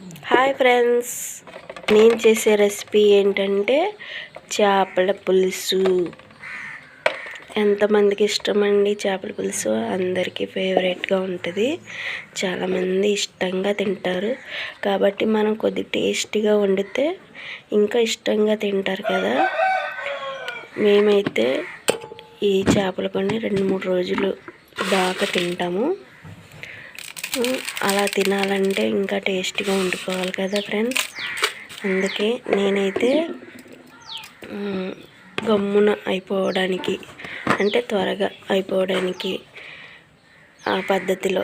Hi friends నేను చేసే recipe ఏంటంటే చేపల పులుసు. ఎంతమందికి ఇష్టమండి చేపల పులుసు? అందరికీ ఫేవరెట్గా ఉంటుంది. చాలామంది ఇష్టంగా తింటారు. కాబట్టి మనం కొద్ది టేస్టీగా వండితే ఇంకా ఇష్టంగా తింటారు కదా. మేమైతే ఈ చేపల పని రెండు మూడు రోజులు దాకా తింటాము. అలా తినాలంటే ఇంకా టేస్టీగా వండుకోవాలి కదా ఫ్రెండ్స్. అందుకే నేనైతే గమ్మున అయిపోవడానికి అంటే త్వరగా అయిపోవడానికి ఆ పద్ధతిలో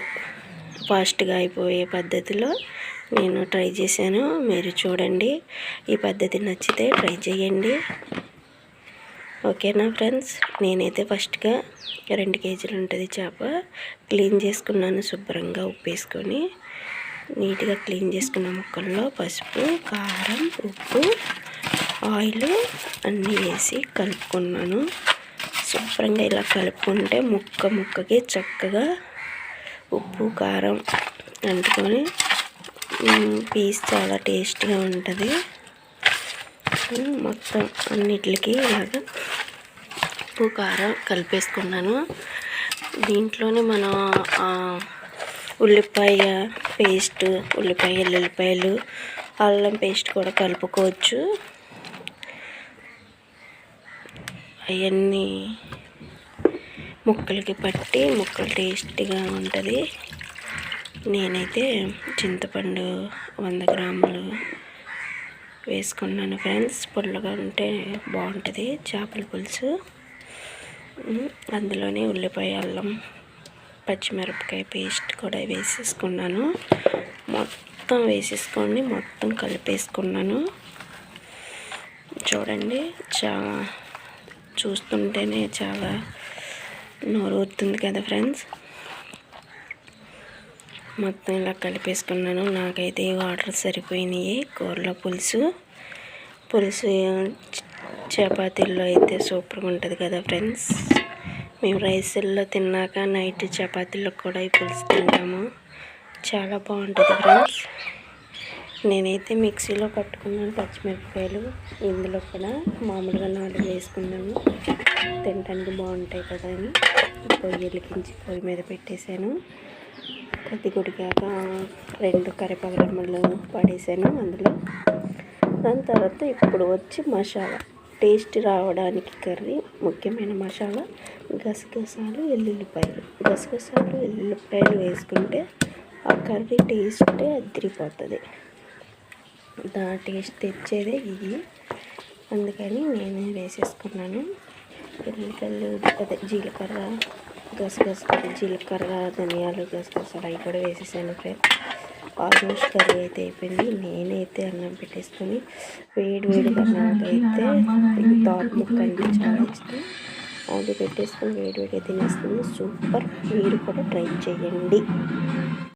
ఫాస్ట్గా అయిపోయే పద్ధతిలో నేను ట్రై చేశాను. మీరు చూడండి. ఈ పద్ధతి నచ్చితే ట్రై చేయండి. ఓకేనా ఫ్రెండ్స్? నేనైతే ఫస్ట్గా రెండు కేజీలు ఉంటుంది చేప క్లీన్ చేసుకున్నాను శుభ్రంగా ఉప్పు వేసుకొని నీట్గా క్లీన్ చేసుకున్న ముక్కల్లో పసుపు కారం ఉప్పు ఆయిల్ అన్నీ వేసి కలుపుకున్నాను. శుభ్రంగా ఇలా కలుపుకుంటే ముక్క ముక్కకి చక్కగా ఉప్పు కారం అంటుకొని పీస్ చాలా టేస్ట్గా ఉంటుంది. మొత్తం అన్నిటికి ఇలాగ ఉప్పు కారం కలిపేసుకున్నాను. దీంట్లోనే మనం ఉల్లిపాయ పేస్ట్ ఉల్లిపాయ ఎల్లుల్లిపాయలు అల్లం పేస్ట్ కూడా కలుపుకోవచ్చు. అవన్నీ ముక్కలకి పట్టి ముక్కలు టేస్టీగా ఉంటుంది. నేనైతే చింతపండు వంద గ్రాములు వేసుకున్నాను ఫ్రెండ్స్. పుల్లగా ఉంటే బాగుంటుంది. చేపల పులుసు. అందులోనే ఉల్లిపాయ అల్లం పచ్చిమిరపకాయ పేస్ట్ కూడా వేసేసుకున్నాను. మొత్తం వేసేసుకొని మొత్తం కలిపేసుకున్నాను. చూడండి చాలా చూస్తుంటేనే చాలా నోరు ఊరుతుంది కదా ఫ్రెండ్స్. మొత్తం ఇలా కలిపేసుకున్నాను. నాకైతే వాటర్ సరిపోయినాయి. కూరలో పులుసు. పులుసు చపాతీల్లో అయితే సూపర్గా ఉంటుంది కదా ఫ్రెండ్స్. మేము రైసుల్లో తిన్నాక నైట్ చపాతీల్లో కూడా ఈ పులుసు తింటాము చాలా బాగుంటుంది ఫ్రెండ్స్. నేనైతే మిక్సీలో పట్టుకున్నాను పచ్చిమిరపకాయలు. ఇందులో కూడా మామూలుగా నాలుగు వేసుకున్నాను. తినడానికి బాగుంటాయి కదా అని పొయ్యి వెలిగించి పొయ్యి మీద పెట్టేశాను. కొద్ది గుడిగాక రెండు కరివేపాకు పడేసాను అందులో. దాని తర్వాత ఇప్పుడు వచ్చి మసాలా. టేస్ట్ రావడానికి కర్రీ ముఖ్యమైన మసాలా గసగసాలు ఎల్లుల్లిపాయలు. గసగసాలు ఎల్లుల్లిపాయలు వేసుకుంటే ఆ కర్రీ టేస్టే అదిరిపోతుంది. దా టేస్ట్ తెచ్చేదే ఇది. అందుకని నేను వేసేసుకున్నాను. ఎల్లుల్లిపాయలు అదే జీలకర్ర గసగస జీలకర్ర ధనియాలు గసగసాలు అవి కూడా వేసేసాను ఫ్రెండ్స్ ఆల్మోస్ట్ కర్రీ అయితే అయిపోయింది. నేనైతే అన్నం పెట్టేసుకొని వేడి వేడిగా నాకైతే తాట్ ముక్క అంటే చాలా ఇష్టం. అది పెట్టేసుకొని వేడి వేడిగా తినేస్తుంది సూపర్. మీరు కూడా ట్రై చేయండి.